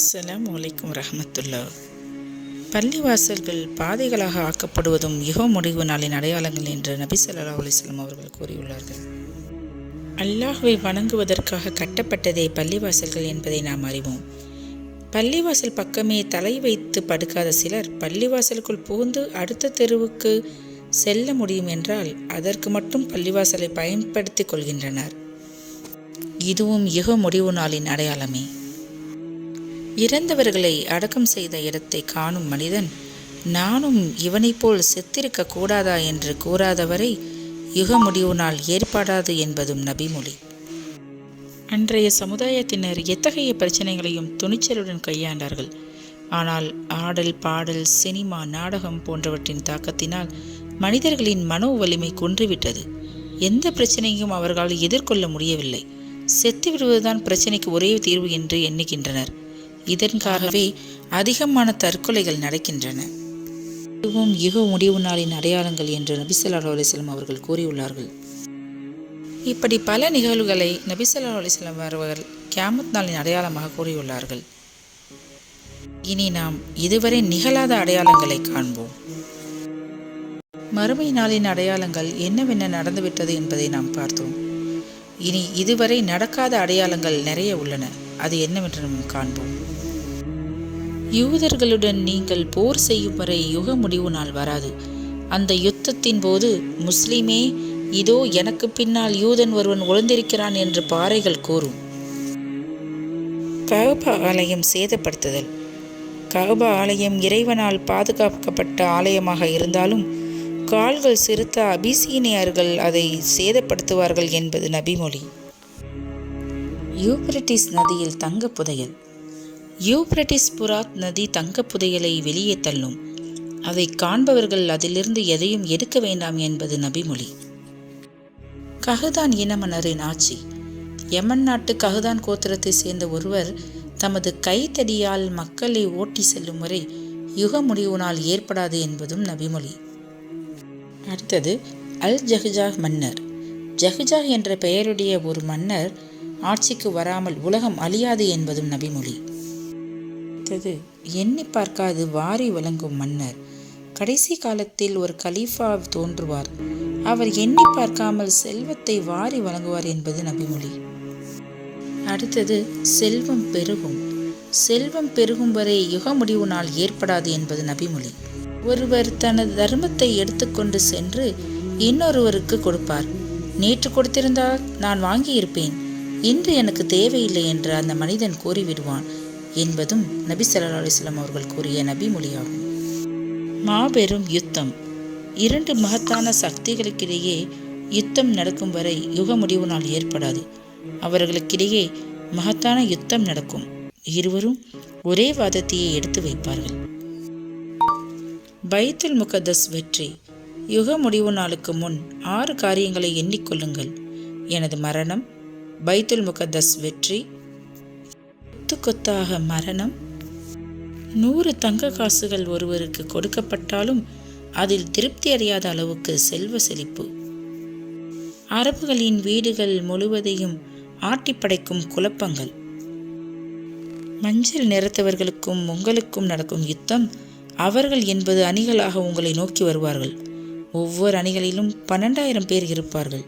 அஸ்ஸலாம் அலைக்கும் ரஹமத்துல்லா பள்ளிவாசல்கள் பாதைகளாக ஆக்கப்படுவதும் யுக முடிவு நாளின் அடையாளங்கள் என்று நபி ஸல்லல்லாஹு அலைஹி அவர்கள் கூறியுள்ளார்கள். அல்லாஹுவை வணங்குவதற்காக கட்டப்பட்டதே பள்ளிவாசல்கள் என்பதை நாம் அறிவோம். பள்ளிவாசல் பக்கமே தலை வைத்து படுக்காத சிலர் பள்ளிவாசலுக்குள் புகுந்து அடுத்த தெருவுக்கு செல்ல முடியும் என்றால் அதற்கு மட்டும் பள்ளிவாசலை பயன்படுத்திக் கொள்கின்றனர். இதுவும் யுக முடிவு நாளின் அடையாளமே. இறந்தவர்களை அடக்கம் செய்த இடத்தை காணும் மனிதன் நானும் இவனைப் போல் செத்திருக்க கூடாதா என்று கூறாதவரை யுக முடிவு நாள் ஏற்படாது என்பதும் நபிமொழி. அன்றைய சமுதாயத்தினர் எத்தகைய பிரச்சனைகளையும் துணிச்சலுடன் கையாண்டார்கள். ஆனால் ஆடல் பாடல் சினிமா நாடகம் போன்றவற்றின் தாக்கத்தினால் மனிதர்களின் மனோ வலிமை கொன்றுவிட்டது. எந்த பிரச்சனையும் அவர்களால் எதிர்கொள்ள முடியவில்லை. செத்து விடுவதுதான் பிரச்சனைக்கு ஒரே தீர்வு என்று எண்ணுகின்றனர். இதன்காகவே அதிகமான தற்கொலைகள் நடக்கின்றன. இதுவும் யுக முடிவு நாளின் அடையாளங்கள் என்று நபிசல்லா அலுவலிஸ்லம் அவர்கள் கூறியுள்ளார்கள். இப்படி பல நிகழ்வுகளை நபிசல்லா அலுவலிஸ்லம் அவர்கள் கியாமத் நாளின் அடையாளமாக கூறியுள்ளார்கள். இனி நாம் இதுவரை நிகழாத அடையாளங்களை காண்போம். மறுமை நாளின் அடையாளங்கள் என்னவென்ன நடந்துவிட்டது என்பதை நாம் பார்த்தோம். இனி இதுவரை நடக்காத அடையாளங்கள் நிறைய உள்ளன. அது என்னவென்று நாம் காண்போம். யூதர்களுடன் நீங்கள் போர் செய்யும் வரை யுக முடிவு நாள் வராது. அந்த யுத்தத்தின் போது முஸ்லிமே இதோ எனக்கு பின்னால் யூதன் ஒருவன் ஒளிந்திருக்கிறான் என்று பாறைகள் கூறும். கஅபா ஆலயம் சேதப்படுத்துதல். கஅபா ஆலயம் இறைவனால் பாதுகாக்கப்பட்ட ஆலயமாக இருந்தாலும் கால்கள் சிறுத்த அபிசீனியர்கள் அதை சேதப்படுத்துவார்கள் என்பது நபிமொழி. யூப்ரிட்டிஸ் நதியில் தங்க புதையல். யூப்ரட்டிஸ் புராத் நதி தங்க புதையலை வெளியே தள்ளும். அதை காண்பவர்கள் அதிலிருந்து எதையும் எடுக்க வேண்டாம் என்பது நபிமொழி. கஹதான் இனமனரின் ஆட்சி யமன் நாட்டு கஹதான் கோத்திரத்தை சேர்ந்த ஒருவர் தமது கைத்தடியால் மக்களை ஓட்டி செல்லும் வரை யுக முடிவு நாள் ஏற்படாது என்பதும் நபிமொழி. அடுத்தது அல் ஜஹ்ஜாஹ் மன்னர். ஜஹ்ஜாஹ் என்ற பெயருடைய ஒரு மன்னர் ஆட்சிக்கு வராமல் உலகம் அழியாது என்பதும் நபிமொழி. அடுத்தது எண்ணி பார்க்காது வாரி வழங்கும் மன்னர். கடைசி காலத்தில் ஒரு கலீஃபா தோன்றுவார். அவர் எண்ணி பார்க்காமல் செல்வத்தை வாரி வழங்குவார் என்பது நபிமொழி. அடுத்தது செல்வம் பெருகும். செல்வம் பெருகும் வரை யுக முடிவு நாள் ஏற்படாது என்பது நபிமொழி. ஒருவர் தனது தர்மத்தை எடுத்துக்கொண்டு சென்று இன்னொருவருக்கு கொடுப்பார். நேற்று கொடுத்திருந்தால் நான் வாங்கியிருப்பேன். இன்று எனக்கு தேவையில்லை என்று அந்த மனிதன் கூறிவிடுவான். என்பதும் நபி சல்லா அலிஸ்லாம் அவர்கள் கூறிய நபிமொழியாகும் மாபெரும் யுத்தம். இரண்டு மகத்தான சக்திகளுக்கிடையே யுத்தம் நடக்கும் வரை யுக முடிவு நாள் ஏற்படாது. அவர்களுக்கிடையே மகத்தான யுத்தம் நடக்கும். இருவரும் ஒரே வாதத்தையே எடுத்து வைப்பார்கள். பைத்துல் முகதஸ் வெற்றி. யுக முடிவு நாளுக்கு முன் ஆறு காரியங்களை எண்ணிக்கொள்ளுங்கள் எனது மரணம் பைத்துல் முகதஸ் வெற்றி. கொத்து கொத்தாக மரணம். நூறு தங்க காசுகள் ஒருவருக்கு கொடுக்கப்பட்டாலும் அதில் திருப்தி அடையாத அளவுக்கு செல்வ செழிப்பு. அரபுகளின் வீடுகள் முழுவதையும் ஆட்டிப்படைக்கும் குழப்பங்கள். மஞ்சள் நிறத்தவர்களுக்கும் உங்களுக்கும் நடக்கும் யுத்தம் அவர்கள் என்பது அணிகளாக உங்களை நோக்கி வருவார்கள். ஒவ்வொரு அணிகளிலும் பன்னெண்டாயிரம் பேர் இருப்பார்கள்.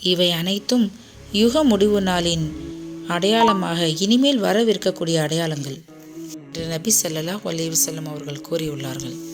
இவை அனைத்தும் யுக முடிவு நாளின் அடையாளமாக இனிமேல் வரவிருக்கக்கூடிய அடையாளங்கள். என்று நபி ஸல்லல்லாஹு அலைஹி அவர்கள் கூறியுள்ளார்கள்.